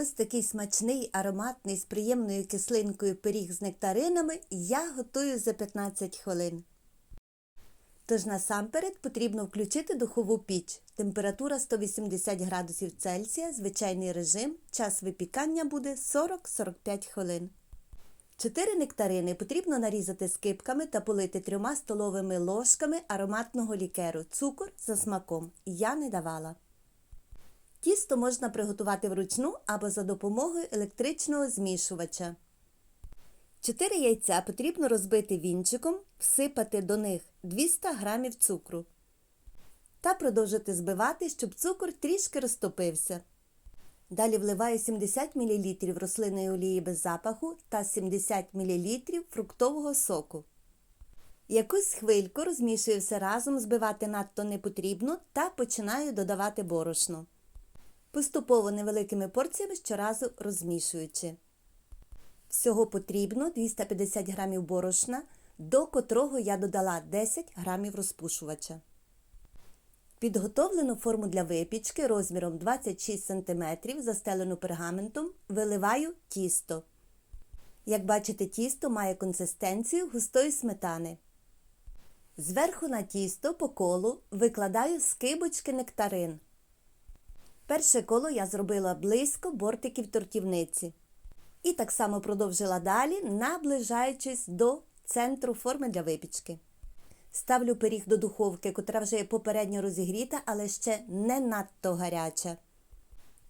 Ось такий смачний, ароматний з приємною кислинкою пиріг з нектаринами я готую за 15 хвилин. Тож насамперед потрібно включити духову піч. Температура 180 градусів Цельсія, звичайний режим, час випікання буде 40-45 хвилин. Чотири нектарини потрібно нарізати скибками та полити трьома столовими ложками ароматного лікеру, цукор за смаком. Я не давала. Тісто можна приготувати вручну або за допомогою електричного змішувача. 4 яйця потрібно розбити вінчиком, всипати до них 200 г цукру та продовжити збивати, щоб цукор трішки розтопився. Далі вливаю 70 мл рослинної олії без запаху та 70 мл фруктового соку. Якусь хвильку розмішую все разом, збивати надто не потрібно та починаю додавати борошно. Поступово невеликими порціями щоразу розмішуючи. Всього потрібно 250 г борошна, до котрого я додала 10 г розпушувача. Підготовлену форму для випічки розміром 26 см, застелену пергаментом, виливаю тісто. Як бачите, тісто має консистенцію густої сметани. Зверху на тісто по колу викладаю скибочки нектарин. Перше коло я зробила близько бортиків тортівниці. І так само продовжила далі, наближаючись до центру форми для випічки. Ставлю пиріг до духовки, котра вже є попередньо розігріта, але ще не надто гаряча.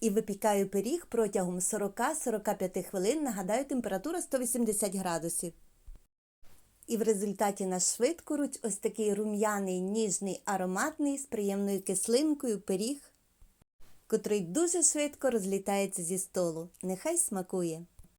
І випікаю пиріг протягом 40-45 хвилин, нагадаю, температура 180 градусів. І в результаті на швидкоруч ось такий рум'яний, ніжний, ароматний з приємною кислинкою пиріг, котрий дуже швидко розлітається зі столу. Нехай смакує.